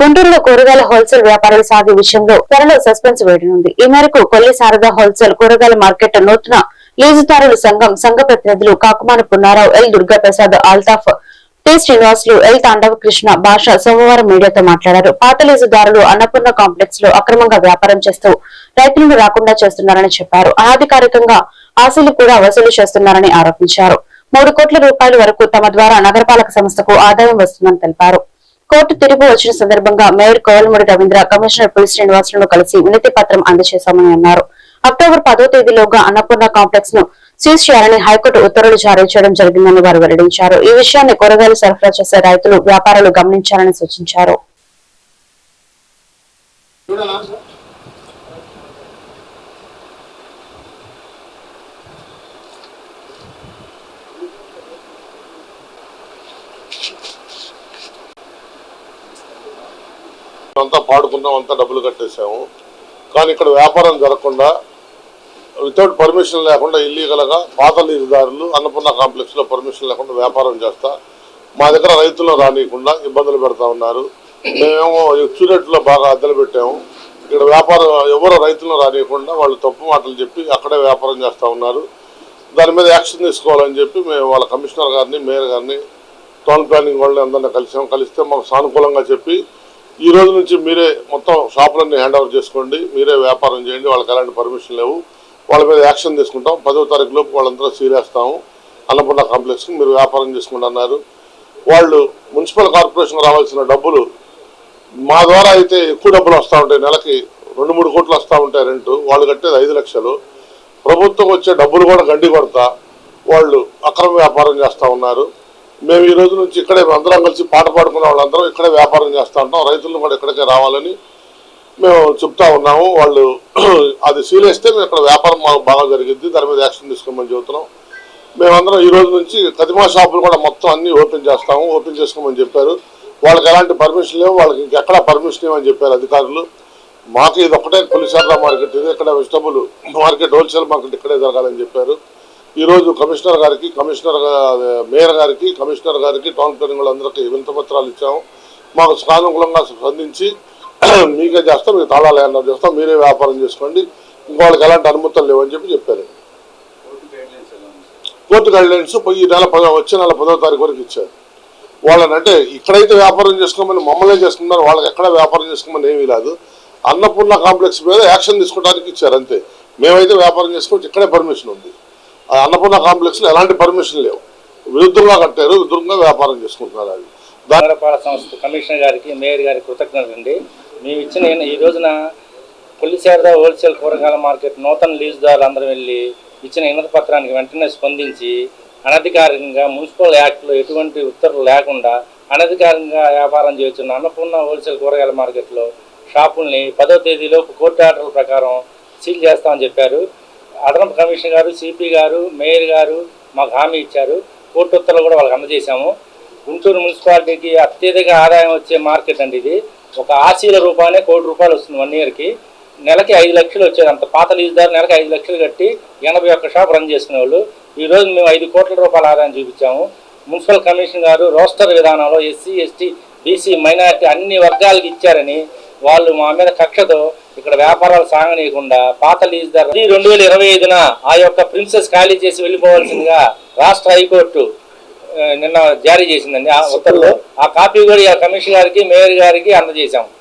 గుంటూరులో కూరగాయల హోల్సేల్ వ్యాపారాలు సాగే విషయంలో త్వరలో సస్పెన్స్ వేయనుంది. ఈ మేరకు కొల్లి శారదా హోల్సేల్ కూరగాయల మార్కెట్ నూతన లీజుదారుల సంఘం సంఘ ప్రతినిధులు Kakumana Punnarao L Durgaprasad Altaf T Srinivasulu L Tandava Krishna Basha సోమవారం మీడియాతో మాట్లాడారు. పాత లీజుదారులు అన్నపూర్ణ కాంప్లెక్స్లో అక్రమంగా వ్యాపారం చేస్తూ రైతులను రాకుండా చేస్తున్నారని చెప్పారు. అనధికారికంగా ఆశలు కూడా వసూలు చేస్తున్నారని ఆరోపించారు. మూడు కోట్ల రూపాయల వరకు తమ ద్వారా నగరపాలక సంస్థకు ఆదాయం వస్తుందని తెలిపారు. కోర్టు తిరిగి వచ్చిన సందర్భంగా మేయర్ కోవలమూడి రవీంద్ర కమిషనర్ పులి శ్రీనివాసులను కలిసి వినతి పత్రం అందజేశామని అన్నారు. అక్టోబర్ పదో తేదీలోగా అన్నపూర్ణ కాంప్లెక్స్ను సీజ్ చేయాలని హైకోర్టు ఉత్తర్వులు జారీ చేయడం జరిగిందని వారు వెల్లడించారు. ఈ విషయాన్ని కూరగాయలు సరఫరా చేసే రైతులు వ్యాపారులు గమనించాలని సూచించారు. అంతా పాడుకున్నాం అంతా డబ్బులు కట్టేసాము కానీ ఇక్కడ వ్యాపారం జరగకుండా వితౌట్ పర్మిషన్ లేకుండా ఇల్లీగల్గా పాత లీజుదారులు అన్నపూర్ణ కాంప్లెక్స్లో పర్మిషన్ లేకుండా వ్యాపారం చేస్తా. మా దగ్గర రైతులను రానియకుండా ఇబ్బందులు పెడతా ఉన్నారు. మేమేమో ఎక్స్యూరేట్లో బాగా అద్దెలు పెట్టాము. ఇక్కడ వ్యాపారం ఎవరు రైతులను రానియకుండా వాళ్ళు తప్పు మాటలు చెప్పి అక్కడే వ్యాపారం చేస్తూ ఉన్నారు. దాని మీద యాక్షన్ తీసుకోవాలని చెప్పి మేము వాళ్ళ కమిషనర్ గారిని మేయర్ గారిని టౌన్ ప్లానింగ్ వాళ్ళని అందరినీ కలిసాం. కలిస్తే మాకు సానుకూలంగా చెప్పి ఈ రోజు నుంచి మీరే మొత్తం షాపులన్నీ హ్యాండ్ ఓవర్ చేసుకోండి. మీరే వ్యాపారం చేయండి. వాళ్ళకి ఎలాంటి పర్మిషన్ లేవు. వాళ్ళ మీద యాక్షన్ తీసుకుంటాం. పదో తారీఖు లోపు వాళ్ళందరూ సీరేస్తాము అన్నపూర్ణ కాంప్లెక్స్ మీరు వ్యాపారం చేసుకోండి అన్నారు. వాళ్ళు మున్సిపల్ కార్పొరేషన్ రావాల్సిన డబ్బులు మా ద్వారా అయితే ఎక్కువ డబ్బులు వస్తూ ఉంటాయి. నెలకి రెండు మూడు కోట్లు వస్తూ ఉంటాయి రెంట్. వాళ్ళు కట్టేది ఐదు లక్షలు. ప్రభుత్వం వచ్చే డబ్బులు కూడా గండి కొడతా వాళ్ళు అక్రమ వ్యాపారం చేస్తూ ఉన్నారు. మేము ఈ రోజు నుంచి ఇక్కడే అందరం కలిసి పాట పాడుకున్న వాళ్ళందరం ఇక్కడే వ్యాపారం చేస్తూ ఉంటాం. రైతులను కూడా ఇక్కడికే రావాలని మేము చెప్తా ఉన్నాము. వాళ్ళు అది సీలేస్తే మేము ఇక్కడ వ్యాపారం మాకు బాగా జరిగింది దాని మీద యాక్షన్ తీసుకోమని చెబుతున్నాం. మేమందరం ఈ రోజు నుంచి కదిమా షాపులు కూడా మొత్తం అన్ని ఓపెన్ చేస్తాము. ఓపెన్ చేసుకోమని చెప్పారు. వాళ్ళకి ఎలాంటి పర్మిషన్ లేవు. వాళ్ళకి ఇంకెక్కడ పర్మిషన్ లేవని చెప్పారు అధికారులు. మాకు ఇది ఒకటే పులిసార్ల మార్కెట్. ఇది ఇక్కడ వెజిటబుల్ మార్కెట్ హోల్సేల్ మార్కెట్ ఇక్కడే జరగాలని చెప్పారు. ఈరోజు కమిషనర్ గారికి కమిషనర్ మేయర్ గారికి కమిషనర్ గారికి టౌన్ ప్లానింగ్ వాళ్ళందరికీ వింతపత్రాలు ఇచ్చాము. మాకు సానుకూలంగా స్పందించి మీకే చేస్తాం మీకు తాళాలు ఏమన్నా చేస్తాం మీరే వ్యాపారం చేసుకోండి. ఇంకో వాళ్ళకి ఎలాంటి అనుమతులు లేవని చెప్పి చెప్పారు. కోర్టు గైడ్లైన్స్ ఈ నెల పదో వచ్చే నెల పదో తారీఖు వరకు ఇచ్చారు. వాళ్ళని అంటే ఇక్కడైతే వ్యాపారం చేసుకోమని మమ్మల్ని చేసుకున్నారు వాళ్ళకి ఎక్కడ వ్యాపారం చేసుకోమని ఏమీ లేదు. అన్నపూర్ణ కాంప్లెక్స్ మీద యాక్షన్ తీసుకోవడానికి ఇచ్చారు అంతే. మేమైతే వ్యాపారం చేసుకోవచ్చు ఇక్కడే పర్మిషన్ ఉంది. అన్నపూర్ణ కాంప్లెక్స్లో ఎలాంటి పర్మిషన్ లేవు. విరుద్ధంగా కట్టారు విరుద్ధంగా వ్యాపారం చేసుకుంటున్నారు అది నగరపాలక సంస్థ కమిషనర్ గారికి మేయర్ గారికి కృతజ్ఞతలు అండి. మేము ఇచ్చిన ఈ రోజున పులిసేరద హోల్సేల్ కూరగాయల మార్కెట్ నూతన లీజుదారులు అందరం వెళ్ళి ఇచ్చిన ఇన్నత పత్రానికి వెంటనే స్పందించి అనధికారికంగా మున్సిపల్ యాక్ట్లో ఎటువంటి ఉత్తర్వులు లేకుండా అనధికారికంగా వ్యాపారం చేస్తున్న అన్నపూర్ణ హోల్సేల్ కూరగాయల మార్కెట్లో షాపుల్ని పదో తేదీలోపు కోర్టు ఆర్డర్ల ప్రకారం సీల్ చేస్తామని చెప్పారు. అదనపు కమిషనర్ గారు సిపి గారు మేయర్ గారు మాకు హామీ ఇచ్చారు. కోర్టు ఉత్తర్వులు కూడా వాళ్ళకి అందజేశాము. గుంటూరు మున్సిపాలిటీకి అత్యధిక ఆదాయం వచ్చే మార్కెట్ అండి ఇది. ఒక ఆశీల రూపాయనే కోటి రూపాయలు వస్తుంది వన్ ఇయర్కి నెలకి ఐదు లక్షలు వచ్చేది. అంత పాత లీజుదారు నెలకి ఐదు లక్షలు కట్టి ఎనభై ఒక్క షాప్ రన్ చేసుకునేవాళ్ళు. ఈరోజు మేము ఐదు కోట్ల రూపాయల ఆదాయం చూపించాము. మున్సిపల్ కమిషన్ గారు రోస్టర్ విధానంలో ఎస్సీ ఎస్టీ బీసీ మైనారిటీ అన్ని వర్గాలకు ఇచ్చారని వాళ్ళు మా మీద కక్షతో ఇక్కడ వ్యాపారాలు సాగనీయకుండా పాత లీజుదారు ఈ రెండు వేల ఇరవై ఐదున ఆ యొక్క ప్రిన్సెస్ ఖాళీ చేసి వెళ్ళిపోవాల్సిందిగా రాష్ట్ర హైకోర్టు నిన్న జారీ చేసిందండి. ఆ ఉత్తర్వులు ఆ కాపీ కూడా కమిషనర్ గారికి మేయర్ గారికి అందజేశాం.